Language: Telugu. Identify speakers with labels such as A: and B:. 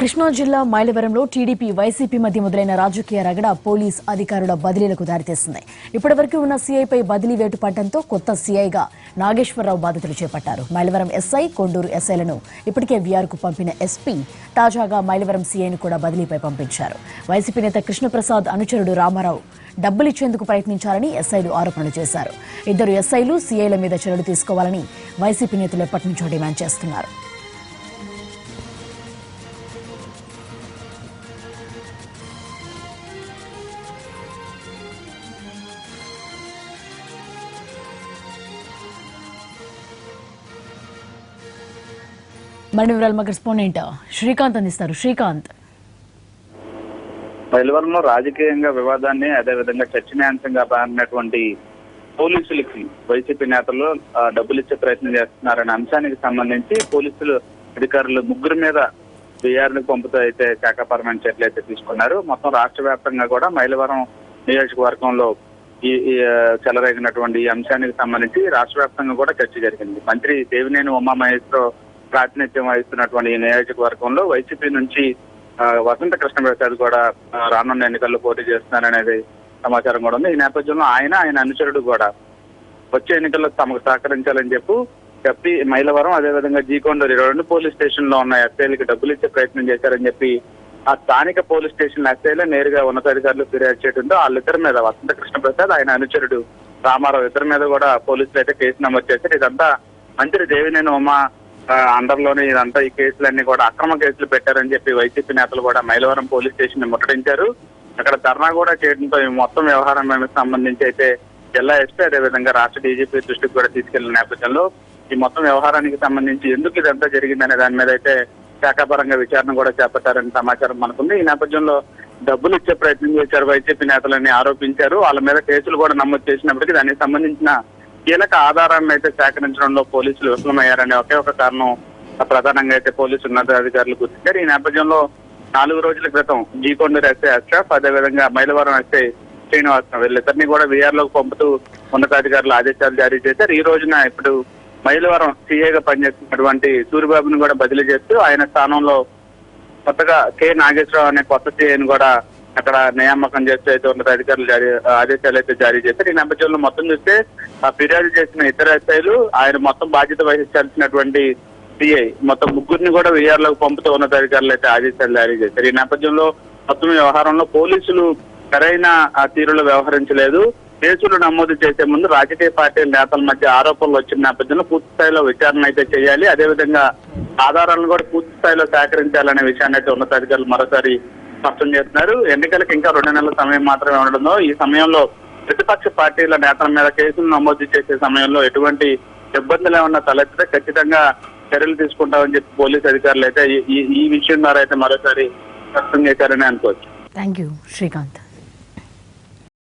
A: కృష్ణా జిల్లా మైలవరంలో టీడీపీ వైసీపీ మధ్య మొదలైన రాజకీయ రగడ పోలీస్ అధికారుల బదిలీలకు దారితీస్తుంది ఇప్పటివరకు ఉన్న సీఐపై బదిలీ వేటు పడటంతో కొత్త సీఐగా నాగేశ్వరరావు బాధ్యతలు చేపట్టారు. మైలవరం ఎస్ఐ కొండూరు ఎస్ఐలను ఇప్పటికే వీఆర్కు పంపిన ఎస్పీ తాజాగా మైలవరం సీఐను కూడా బదిలీపై పంపించారు. వైసీపీ నేత కృష్ణప్రసాద్ అనుచరుడు రామారావు డబ్బులిచ్చేందుకు ప్రయత్నించారని ఎస్ఐలు ఆరోపణలు చేశారు. ఇద్దరు ఎస్ఐలు సీఐల మీద చర్యలు తీసుకోవాలని వైసీపీ నేతలు ఎప్పటి నుంచో డిమాండ్ చేస్తున్నారు. మరిన్ని వివరాలు మా కరెస్పాండెంట్ శ్రీకాంత్ అందిస్తారు. శ్రీకాంత్.
B: పైలవరంలో రాజకీయంగా వివాదాన్ని అదేవిధంగా చర్చనీయాంశంగా మారినటువంటి పోలీసులకి వైసీపీ నేతలు డబ్బులు ఇచ్చే ప్రయత్నం చేస్తున్నారనే అంశానికి సంబంధించి పోలీసులు అధికారులు ముగ్గురు మీద బీఆర్ని పంపుతూ అయితే శాఖాపరమైన చర్యలు అయితే తీసుకున్నారు. మొత్తం రాష్ట్ర వ్యాప్తంగా కూడా మైలవరం నియోజకవర్గంలో ఈ చెలరేగినటువంటి ఈ అంశానికి సంబంధించి రాష్ట్ర వ్యాప్తంగా కూడా చర్చ జరిగింది. మంత్రి దేవినేని ఉమామహేశ్వరరావు ప్రాతినిధ్యం వహిస్తున్నటువంటి ఈ నియోజకవర్గంలో వైసీపీ నుంచి వసంత కృష్ణ ప్రసాద్ కూడా రానున్న ఎన్నికల్లో పోటీ చేస్తున్నారనేది సమాచారం కూడా ఉంది. ఈ నేపథ్యంలో ఆయన ఆయన అనుచరుడు కూడా వచ్చే ఎన్నికల్లో తమకు సహకరించాలని చెప్పు చెప్పి మైలవరం అదేవిధంగా జీకొండూరు ఈ రెండు పోలీస్ స్టేషన్లో ఉన్న ఎస్ఐలకి డబ్బులు ఇచ్చే ప్రయత్నం చేశారని చెప్పి ఆ స్థానిక పోలీస్ స్టేషన్ ఎస్ఐలో నేరుగా ఉన్నతాధికారులు ఫిర్యాదు చేయడంతో వాళ్ళిద్దరి మీద వసంత కృష్ణ ప్రసాద్ ఆయన అనుచరుడు రామారావు ఇద్దరి మీద కూడా పోలీసులు అయితే కేసు నమోదు చేశారు. ఇదంతా మంత్రి దేవినేని ఉమా అండర్లోనే ఇదంతా ఈ కేసులన్నీ కూడా అక్రమ కేసులు పెట్టారని చెప్పి వైసీపీ నేతలు కూడా మైలవరం పోలీస్ స్టేషన్ని ముట్టడించారు. అక్కడ ధర్నా కూడా చేయడంతో ఈ మొత్తం వ్యవహారం సంబంధించి అయితే జిల్లా ఎస్పీ అదేవిధంగా రాష్ట్ర డీజీపీ దృష్టికి కూడా తీసుకెళ్ళిన నేపథ్యంలో ఈ మొత్తం వ్యవహారానికి సంబంధించి ఎందుకు ఇదంతా జరిగిందనే దాని మీద అయితే శాఖాపరంగా విచారణ కూడా చేపట్టారని సమాచారం మనకుంది. ఈ నేపథ్యంలో డబ్బులు ఇచ్చే ప్రయత్నం చేశారు వైసీపీ నేతలని ఆరోపించారు. వాళ్ళ మీద కేసులు కూడా నమోదు చేసినప్పటికీ దానికి సంబంధించిన కీలక ఆధారాలను అయితే సేకరించడంలో పోలీసులు విఫలమయ్యారనే ఒకే ఒక కారణం ప్రధానంగా అయితే పోలీసు ఉన్నతాధికారులు గుర్తించారు. ఈ నేపథ్యంలో నాలుగు రోజుల క్రితం జీకొండూరు ఎస్ఐ అష్రఫ్ అదేవిధంగా మైలవరం ఎస్ఐ శ్రీనివాసరావు వీళ్ళిద్దరిని కూడా విఆర్లోకి పంపుతూ ఉన్నతాధికారులు ఆదేశాలు జారీ చేశారు. ఈ రోజున ఇప్పుడు మైలవరం సీఏగా పనిచేస్తున్నటువంటి సూరిబాబుని కూడా బదిలీ చేస్తూ ఆయన స్థానంలో కొత్తగా కె నాగేశ్వరరావు అనే కొత్త సీఏని కూడా అక్కడ నియామకం చేస్తూ అయితే ఉన్నత అధికారులు జారీ ఆదేశాలు అయితే జారీ చేశారు ఈ నేపథ్యంలో మొత్తం చూస్తే ఆ ఫిర్యాదు చేసిన ఇతర ఎస్ఐలు ఆయన మొత్తం బాధ్యత వహించాల్సినటువంటి సిఐ మొత్తం ముగ్గురిని కూడా వీఆర్ పంపుతూ ఉన్నత అధికారులు అయితే ఆదేశాలు జారీ చేశారు. ఈ నేపథ్యంలో మొత్తం వ్యవహారంలో పోలీసులు సరైన ఆ తీరులో వ్యవహరించలేదు. కేసులు నమోదు చేసే ముందు రాజకీయ పార్టీల నేతల మధ్య ఆరోపణలు వచ్చిన నేపథ్యంలో పూర్తి స్థాయిలో విచారణ అయితే చేయాలి. అదేవిధంగా ఆధారాలను కూడా పూర్తి స్థాయిలో సేకరించాలనే విషయాన్ని అయితే ఉన్నతాధికారులు మరోసారి స్పష్టం చేస్తున్నారు. ఎన్నికలకు ఇంకా రెండు నెలల సమయం మాత్రమే ఉండడంలో ఈ సమయంలో ప్రతిపక్ష పార్టీల నేతల మీద కేసులు నమోదు చేసే సమయంలో ఎటువంటి ఇబ్బందులు ఏమన్నా తలెత్తితే ఖచ్చితంగా చర్యలు తీసుకుంటామని చెప్పి పోలీస్ అధికారులు అయితే ఈ- ఈ ఈ విషయం ద్వారా అయితే మరోసారి స్పష్టం చేశారని అనుకోవచ్చు.
A: Thank you Srikanth